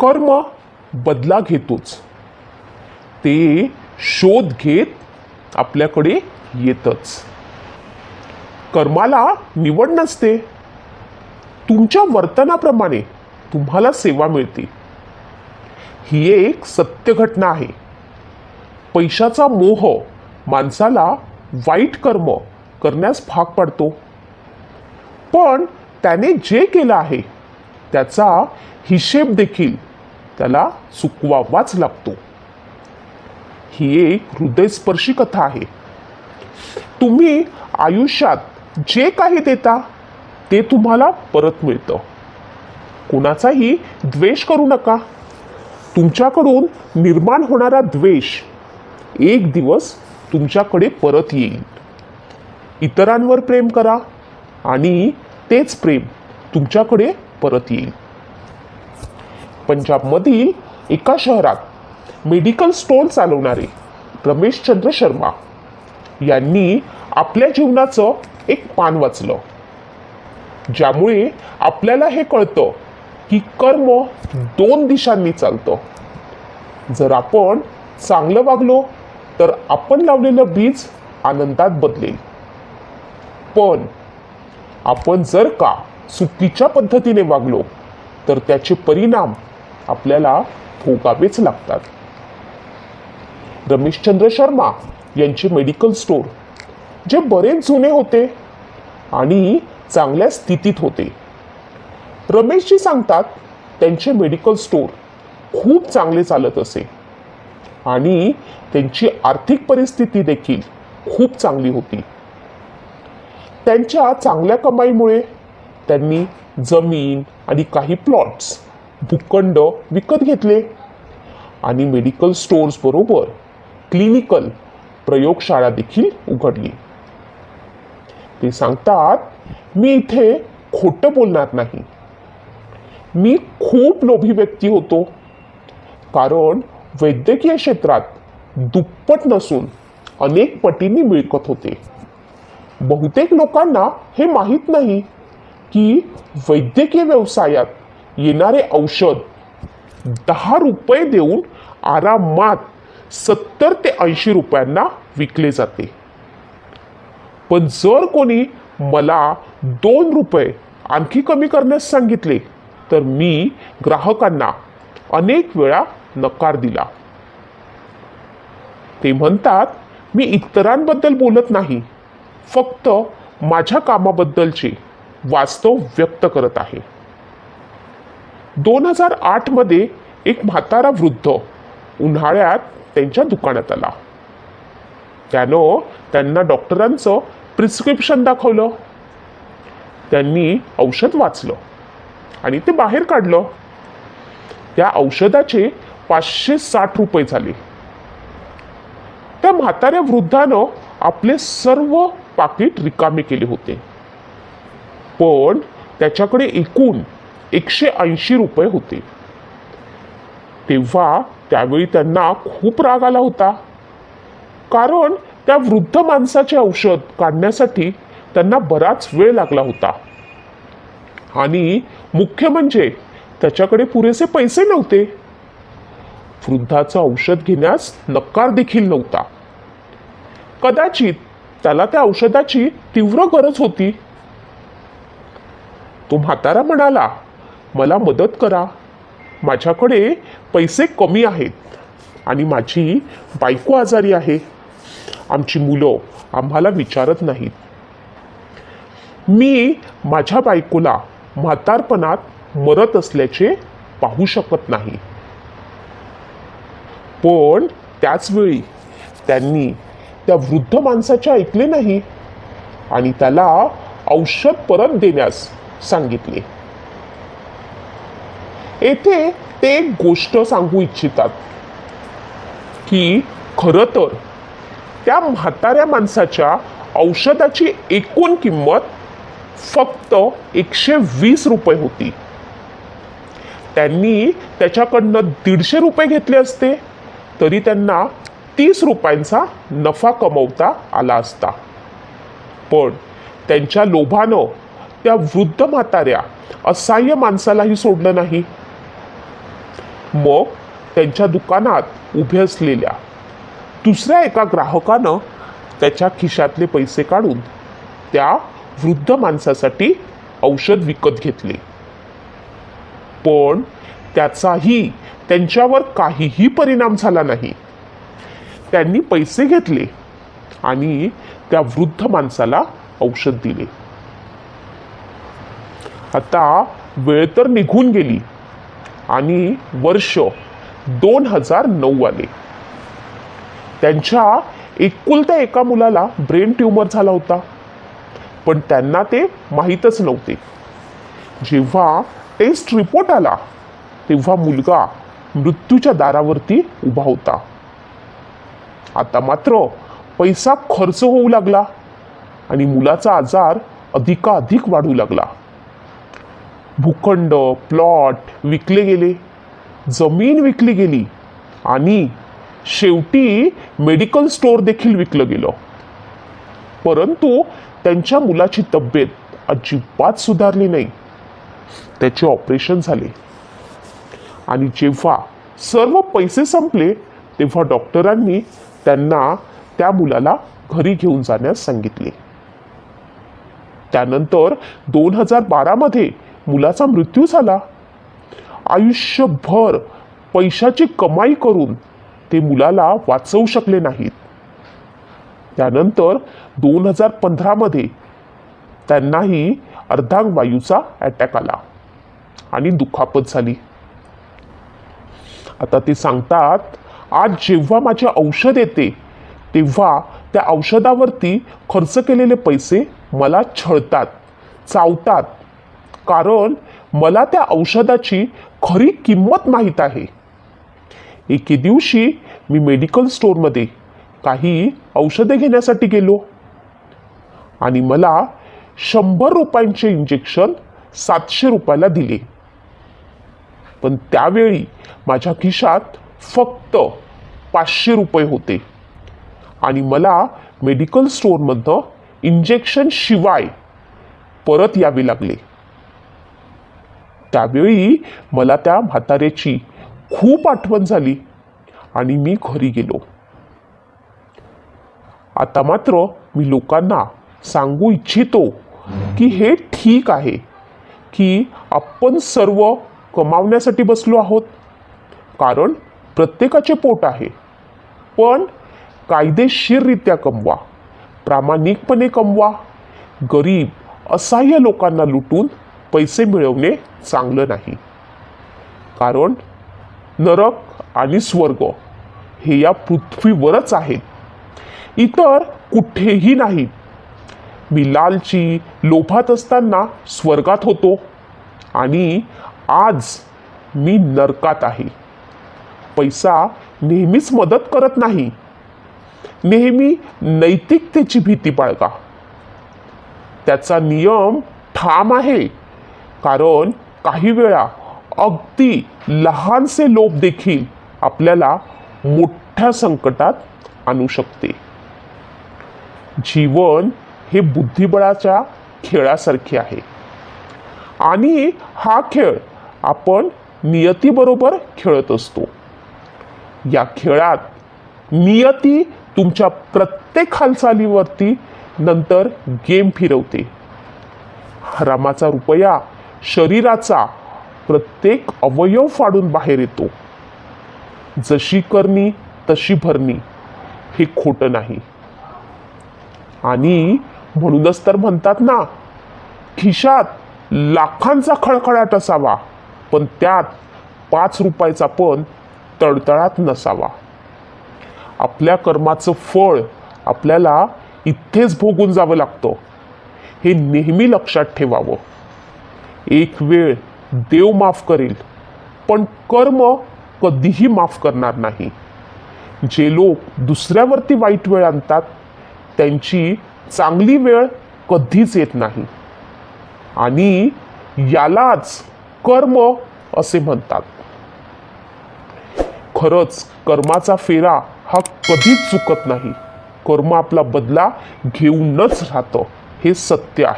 कर्म बदला घेतोच. ते शोध घेत आपल्याकडे येतच. कर्माला निवड नसते. तुमच्या वर्तनाप्रमाणे तुम्हाला सेवा मिळते. ही एक सत्य घटना आहे. पैशाचा मोह माणसाला वाईट कर्म करण्यास भाग पाडतो. पण त्याने जे केलं आहे त्याचा हिशेब देखील त्याला सुकवावाच लागतो. ही एक हृदयस्पर्शी कथा आहे. तुम्ही आयुष्यात जे काही देता ते तुम्हाला परत मिळतं. कोणाचाही द्वेष करू नका. तुमच्याकडून निर्माण होणारा द्वेष एक दिवस तुमच्याकडे परत येईल. इतरांवर प्रेम करा आणि तेच प्रेम तुमच्याकडे परत येईल. पंजाबमधील एका शहरात मेडिकल स्टोअर चालवणारे रमेशचंद्र शर्मा यांनी आपल्या जीवनाचं एक पान वाचलं. ज्यामुळे आपल्याला हे कळतं की कर्म दोन दिशांनी चालतं. जर आपण चांगलं वागलो तर आपण लावलेलं बीज आनंदात बदलेल. पण आपण जर का चुकीच्या पद्धतीने वागलो तर त्याचे परिणाम आपल्याला भोगावेच लागतात. रमेशचंद्र शर्मा यांचे मेडिकल स्टोर जे बरेच जुने होते आणि चांगल्या स्थितीत होते. रमेशजी सांगतात त्यांचे मेडिकल स्टोर खूप चांगले चालत असे आणि त्यांची आर्थिक परिस्थिती देखील खूप चांगली होती. त्यांच्या चांगल्या कमाईमुळे त्यांनी जमीन आणि काही प्लॉट्स भूखंड विकत घेतले. आणि मेडिकल स्टोअर्स बरोबर क्लिनिकल प्रयोगशाळा देखील उघडली. ते सांगतात मी इथे खोटं बोलणार नाही. मी खूप लोभी व्यक्ती होतो. कारण वैद्यकीय क्षेत्रात दुप्पट नसून अनेक पटींनी मिळकत होते. बहुतेक लोकांना हे माहीत नाही की वैद्यकीय व्यवसायात येणारे औषध. दहा रुपये देऊन आरामात सत्तर ते ऐंशी रुपयांना विकले जाते. पण जर कोणी मला दोन रुपये आणखी कमी करण्यास सांगितले तर मी ग्राहकांना अनेक वेळा नकार दिला. ते म्हणतात मी इतरांबद्दल बोलत नाही फक्त माझ्या कामाबद्दलचे वास्तव व्यक्त करत आहे. दोन हजार आठमध्ये एक म्हातारा वृद्ध उन्हाळ्यात त्यांच्या दुकानात आला. त्यानं त्यांना डॉक्टरांचं प्रिस्क्रिप्शन दाखवलं. त्यांनी औषध वाचलं आणि ते बाहेर काढलं. त्या औषधाचे पाचशे साठ रुपये झाले. त्या म्हाताऱ्या वृद्धानं आपले सर्व पाकिट रिकामे केले होते. पण त्याच्याकडे एकूण एकशे ऐंशी रुपये होते. तेव्हा त्यावेळी त्यांना खूप राग आला होता. कारण त्या वृद्ध माणसाचे औषध काढण्यासाठी त्यांना बराच वेळ लागला होता. आणि मुख्य म्हणजे त्याच्याकडे पुरेसे पैसे नव्हते. वृद्धाचं औषध घेण्यास नकार देखील नव्हता. कदाचित त्याला त्या औषधाची तीव्र गरज होती. तो म्हातारा म्हणाला मला मदत करा. माझ्याकडे पैसे कमी आहेत आणि माझी बायको आजारी आहे. आमची मुलं आम्हाला विचारत नाहीत. मी माझ्या बायकोला म्हातारपणात मरत असल्याचे पाहू शकत नाही. पण त्याचवेळी त्यांनी त्या वृद्ध माणसाचे ऐकले नाही आणि त्याला औषध परत देण्यास सांगितले. येथे ते एक गोष्ट सांगू इच्छितात की खरं तर त्या म्हाताऱ्या माणसाच्या औषधाची एकूण किंमत फक्त एकशे वीस रुपये होती. त्यांनी त्याच्याकडनं दीडशे रुपये घेतले असते तरी त्यांना तीस रुपयांचा नफा कमवता आला असता. पण त्यांच्या लोभानं त्या वृद्ध म्हाताऱ्या असहाय्य माणसालाही सोडलं नाही. मग त्यांच्या दुकानात उभे असलेल्या दुसऱ्या एका ग्राहकानं त्याच्या खिशातले पैसे काढून त्या वृद्ध माणसासाठी औषध विकत घेतले. पण त्याचाही त्यांच्यावर काहीही परिणाम झाला नाही. त्यांनी पैसे घेतले आणि त्या वृद्ध माणसाला औषध दिले. आता वेळ तर निघून गेली. आणि वर्ष दोन हजार नऊ आले त्यांच्या एकुलत्या एका मुलाला ब्रेन ट्यूमर झाला होता. पण त्यांना ते माहीतच नव्हते. जेव्हा टेस्ट रिपोर्ट आला तेव्हा मुलगा मृत्यूच्या दारावरती उभा होता. आता मात्र पैसा खर्च होऊ लागला आणि मुलाचा आजार अधिकाधिक वाढू लागला. भूखंड प्लॉट विकले गेले. जमीन विकली गेली आणि शेवटी मेडिकल स्टोअर देखील विकलं गेलं. परंतु त्यांच्या मुलाची तब्येत अजिबात सुधारली नाही. त्याचे ऑपरेशन झाले. आणि जेव्हा सर्व पैसे संपले तेव्हा डॉक्टरांनी त्यांना त्या मुलाला घरी घेऊन जाण्यास सांगितले. त्यानंतर दोन हजार बारामध्ये मुलाचा मृत्यू झाला. आयुष्यभर पैशाची कमाई करून ते मुलाला वाचवू शकले नाहीत. त्यानंतर दोन हजार पंधरामध्ये त्यांनाही अर्धांगवायूचा अटॅक आला आणि दुखापत झाली. आता ते सांगतात आज जेव्हा माझे औषध येते तेव्हा त्या औषधावरती खर्च केलेले पैसे मला छळतात चावतात कारण मला त्या औषधाची खरी किंमत माहीत आहे. एके दिवशी मी मेडिकल स्टोअरमध्ये काही औषधे घेण्यासाठी गेलो. आणि मला शंभर रुपयांचे इंजेक्शन सातशे रुपयाला दिले. पण त्यावेळी माझ्या खिशात फक्त पाचशे रुपये होते. आणि मला मेडिकल स्टोअरमधनं इंजेक्शन शिवाय परत यावे लागले. त्यावेळी मला त्या म्हाताऱ्याची खूप आठवण झाली आणि मी घरी गेलो. आता मात्र मी लोकांना सांगू इच्छितो की हे ठीक आहे की आपण सर्व कमावण्यासाठी बसलो आहोत. कारण प्रत्येकाचे पोट आहे. पण कायदेशीररित्या कमवा प्रामाणिकपणे कमवा. गरीब असहाय्य लोकांना लुटून पैसे मिळवणे चांगलं नाही. कारण नरक आणि स्वर्ग हे या पृथ्वीवरच आहेत. इतर कुठेही नाहीत मी लालची लोभात असताना स्वर्गात होतो आणि आज मी नरकात आहे. पैसा नेहमीच मदत करत नाही. नेहमी नैतिकतेची भीती बाळगा. त्याचा नियम ठाम आहे. कारण काही वेळा अगदी लहानसे लोभ देखील आपल्याला मोठ्या संकटात आणू शकते. जीवन हे बुद्धिबळाच्या खेळासारखे आहे. आणि हा खेळ आपण नियतीबरोबर खेळत असतो. या खेळात नियती तुमच्या प्रत्येक हालचालीवरती नंतर गेम फिरवते. हरामाचा रुपया शरीराचा प्रत्येक अवयव फाडून बाहेर येतो. जशी करणी तशी भरणी हे खोटं नाही. आणि म्हणूनच तर म्हणतात ना खिशात लाखांचा खळखळाट असावा पण त्यात पाच रुपयाचा पण तळतळात नसावा. आपल्या कर्माचं फळ आपल्याला इथेच भोगून जावं लागतं. हे नेहमी लक्षात ठेवावं. एक वेळ देव माफ करेल पण कर्म कधीही माफ करणार नाही. जे लोक दुसऱ्यावरती वाईट वेळ आणतात त्यांची चांगली वेळ कधीच येत नाही. आणि यालाच कर्म असे म्हणतात. खरंच कर्माचा फेरा हा कधीच चुकत नाही. कर्म आपला बदला घेऊनच राहतं हे सत्य आहे.